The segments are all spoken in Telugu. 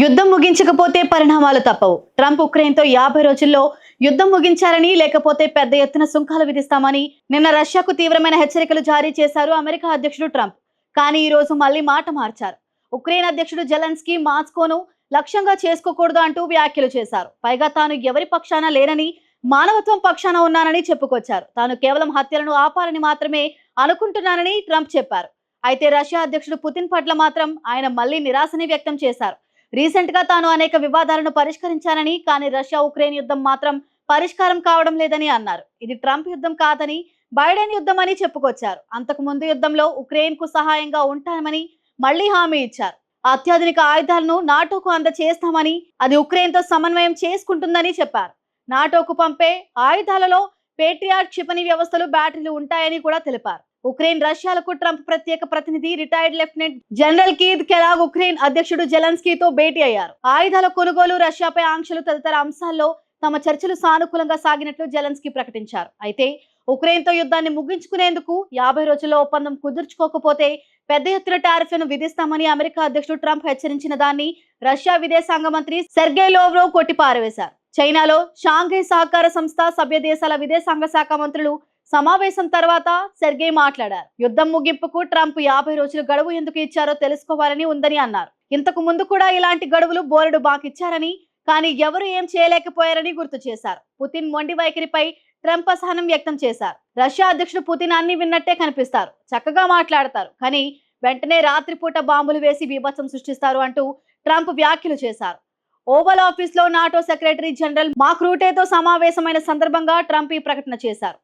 యుద్ధం ముగించకపోతే పరిణామాలు తప్పవు. ట్రంప్ ఉక్రెయిన్తో యాభై రోజుల్లో యుద్ధం ముగించారని లేకపోతే పెద్ద ఎత్తున సుంకాలు విధిస్తామని నిన్న రష్యాకు తీవ్రమైన హెచ్చరికలు జారీ చేశారు అమెరికా అధ్యక్షుడు ట్రంప్. కానీ ఈ రోజు మళ్ళీ మాట మార్చారు. ఉక్రెయిన్ అధ్యక్షుడు జెలెన్స్కీ మాస్కోను లక్ష్యంగా చేసుకోకూడదు అంటూ వ్యాఖ్యలు చేశారు. పైగా తాను ఎవరి పక్షాన లేనని మానవత్వం పక్షాన ఉన్నానని చెప్పుకొచ్చారు. తాను కేవలం హత్యలను ఆపాలని మాత్రమే అనుకుంటున్నానని ట్రంప్ చెప్పారు. అయితే రష్యా అధ్యక్షుడు పుతిన్ పట్ల మాత్రం ఆయన మళ్ళీ నిరాశని వ్యక్తం చేశారు. రీసెంట్గా తాను అనేక వివాదాలను పరిష్కరించానని కానీ రష్యా ఉక్రెయిన్ యుద్ధం మాత్రం పరిష్కారం కావడం లేదని అన్నారు. ఇది ట్రంప్ యుద్ధం కాదని బైడెన్ యుద్ధం అని చెప్పుకొచ్చారు. అంతకు ముందు యుద్ధంలో ఉక్రెయిన్కు సహాయంగా ఉంటామని మళ్ళీ హామీ ఇచ్చారు. అత్యాధునిక ఆయుధాలను నాటోకు అందచేస్తామని అది ఉక్రెయిన్తో సమన్వయం చేసుకుంటుందని చెప్పారు. నాటోకు పంపే ఆయుధాలలో పేట్రియాట్ క్షిపణి వ్యవస్థలు బ్యాటరీలు ఉంటాయని కూడా తెలిపారు. ఉక్రెయిన్ రష్యాలకు ట్రంప్ ప్రత్యేక ప్రతినిధి retired lieutenant general Keith Kellogg Ukraine అధ్యక్షుడు జెలెన్స్కీతో భేటీ అయ్యారు. ఆయుధాల కొనుగోలు రష్యాపై ఆంక్షలు తదితర అంశాల్లో తమ చర్చలు సానుకూలంగా సాగినట్లు జెలెన్స్కీ ప్రకటించారు. అయితే ఉక్రెయిన్తో యుద్ధాన్ని ముగించుకునేందుకు యాభై రోజుల్లో ఒప్పందం కుదుర్చుకోకపోతే పెద్ద ఎత్తున టారిఫ్లను విధిస్తామని అమెరికా అధ్యక్షుడు ట్రంప్ హెచ్చరించిన దాన్ని రష్యా విదేశాంగ మంత్రి సెర్గే లోవ్రో కొట్టిపారవేశారు చైనాలో షాంఘై సహకార సంస్థ సభ్య దేశాల విదేశాంగ శాఖ మంత్రులు సమావేశం తర్వాత సెర్గే మాట్లాడారు. యుద్ధం ముగింపుకు ట్రంప్ యాభై రోజులు గడువు ఎందుకు ఇచ్చారో తెలుసుకోవాలని ఉందని అన్నారు. ఇంతకు ముందు కూడా ఇలాంటి గడువులు బోలెడు బాకిచ్చారని కానీ ఎవరు ఏం చేయలేకపోయారని గుర్తు చేశారు. పుతిన్ మొండి వైఖరిపై ట్రంప్ అసహనం వ్యక్తం చేశారు. రష్యా అధ్యక్షుడు పుతిన్ అన్ని విన్నట్టే కనిపిస్తారు. చక్కగా మాట్లాడతారు. కానీ వెంటనే రాత్రిపూట బాంబులు వేసి బీభత్సం సృష్టిస్తారు అంటూ ట్రంప్ వ్యాఖ్యలు చేశారు. ఓవల్ ఆఫీస్లో నాటో సెక్రటరీ జనరల్ మాక్ రూటేతో సమావేశమైన సందర్భంగా ట్రంప్ ఈ ప్రకటన చేశారు.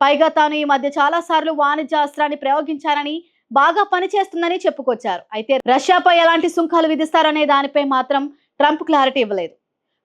పైగా తాను ఈ మధ్య చాలా సార్లు వాణిజ్య అస్త్రాన్ని ప్రయోగించారని బాగా పనిచేస్తుందని చెప్పుకొచ్చారు. అయితే రష్యాపై ఎలాంటి సుంకాలు విధిస్తారనే దానిపై మాత్రం ట్రంప్ క్లారిటీ ఇవ్వలేదు.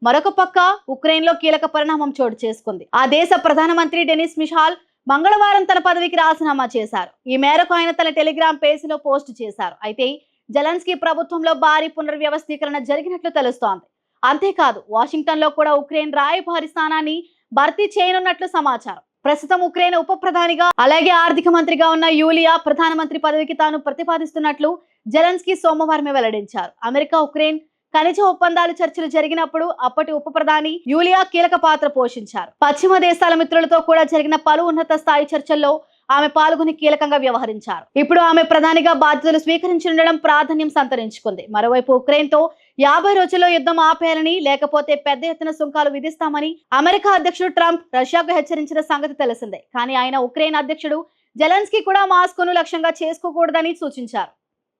మరొక పక్క ఉక్రెయిన్లో కీలక పరిణామం చోటు చేసుకుంది. ఆ దేశ ప్రధానమంత్రి డెనిస్ మిషాల్ మంగళవారం తన పదవికి రాజీనామా చేశారు. ఈ మేరకు ఆయన తన టెలిగ్రామ్ పేజీలో పోస్ట్ చేశారు. అయితే జలన్స్కీ ప్రభుత్వంలో భారీ పునర్వ్యవస్థీకరణ జరిగినట్లు తెలుస్తోంది. అంతేకాదు వాషింగ్టన్లో కూడా ఉక్రెయిన్ రాయభారి స్థానాన్ని భర్తీ చేయనున్నట్లు సమాచారం. ప్రస్తుతం ఉక్రెయిన్ ఉప ప్రధానిగా అలాగే ఆర్థిక మంత్రిగా ఉన్న యూలియా ప్రధానమంత్రి పదవికి తాను ప్రతిపాదిస్తున్నట్లు జెలెన్స్కీ సోమవారమే వెల్లడించారు. అమెరికా ఉక్రెయిన్ ఖనిజ ఒప్పందాలు చర్చలు జరిగినప్పుడు అప్పటి ఉప ప్రధాని యూలియా కీలక పాత్ర పోషించారు. పశ్చిమ దేశాల మిత్రులతో కూడా జరిగిన పలు ఉన్నత స్థాయి చర్చల్లో ఆమె పాల్గొని కీలకంగా వ్యవహరించారు. ఇప్పుడు ఆమె ప్రధానిగా బాధ్యతలు స్వీకరించుండడం ప్రాధాన్యం సంతరించుకుంది. మరోవైపు ఉక్రెయిన్తో యాభై రోజుల్లో యుద్ధం ఆపేయాలని లేకపోతే పెద్ద ఎత్తున సుంకాలు విధిస్తామని అమెరికా అధ్యక్షుడు ట్రంప్ రష్యాకు హెచ్చరించిన సంగతి తెలిసిందే. కానీ ఆయన ఉక్రెయిన్ అధ్యక్షుడు జెలెన్స్కీ కూడా మాస్కోను లక్ష్యంగా చేసుకోకూడదని సూచించారు.